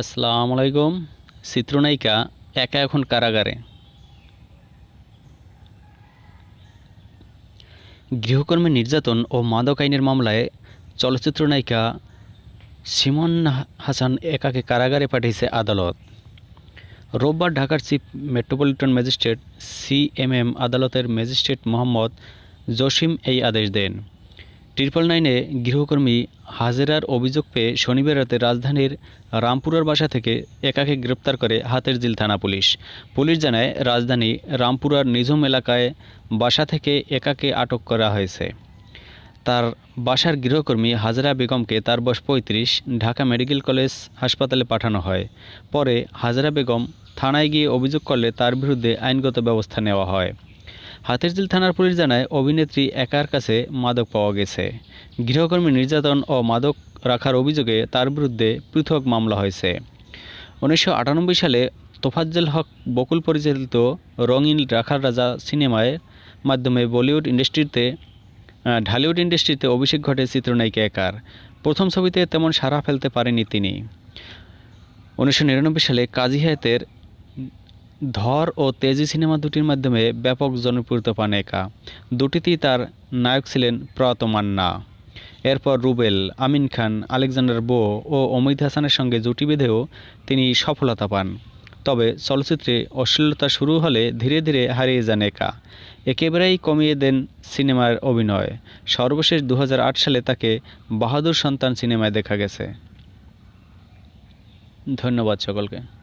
আসসালামু আলাইকুম। চিত্রনায়িকা একা এখন কারাগারে। গৃহকর্মী নির্যাতন ও মাদক আইনের মামলায় চলচ্চিত্র নায়িকা সিমন হাসান একাকে কারাগারে পাঠিয়েছে আদালত। রোববার Dhaka chief metropolitan magistrate CMM আদালতের ম্যাজিস্ট্রেট মোহাম্মদ জসিম এই আদেশ দেন। ট্রিপল নাইনে গৃহকর্মী হাজেরার অভিযোগ পেয়ে শনিবার রাতে রাজধানীর রামপুরার বাসা থেকে একাকে গ্রেপ্তার করে হাতের জিল থানা পুলিশ। পুলিশ জানায়, রাজধানী রামপুরার নিঝুম এলাকায় বাসা থেকে একাকে আটক করা হয়েছে। তার বাসার গৃহকর্মী হাজরা বেগমকে তার বয়স পঁয়ত্রিশ, ঢাকা মেডিকেল কলেজ হাসপাতালে পাঠানো হয়। পরে হাজরা বেগম থানায় গিয়ে অভিযোগ করলে তার বিরুদ্ধে আইনগত ব্যবস্থা নেওয়া হয়। হাতিরঝিল থানার পুলিশ জানায়, অভিনেত্রী একার কাছে মাদক পাওয়া গেছে। গৃহকর্মী নির্যাতন ও মাদক রাখার অভিযোগে তার বিরুদ্ধে পৃথক মামলা হয়েছে। উনিশশো আটানব্বই সালে তোফাজ্জল হক বকুল পরিচালিত রঙিন রাখার রাজা সিনেমায় মাধ্যমে বলিউড ইন্ডাস্ট্রিতে ঢালিউড ইন্ডাস্ট্রিতে অভিষেক ঘটে চিত্রনায়িকা একার। প্রথম ছবিতে তেমন সাড়া ফেলতে পারেনি তিনি। উনিশশো নিরানব্বই সালে কাজী হায়াতের ধর ও তেজি সিনেমা দুটির মাধ্যমে ব্যাপক জনপ্রিয়তা পান একা। দুটিতেই তার নায়ক ছিলেন প্রয়াত মান্না। এরপর রুবেল, আমিন খান, আলেকজান্ডার বো ও অমিত হাসানের সঙ্গে জুটি বেঁধেও তিনি সফলতা পান। তবে চলচ্চিত্রে অশ্লীলতা শুরু হলে ধীরে ধীরে হারিয়ে যান একা। একেবারেই কমিয়ে দেন সিনেমার অভিনয়। সর্বশেষ দু হাজার আট সালে তাকে বাহাদুর সন্তান সিনেমায় দেখা গেছে। ধন্যবাদ সকলকে।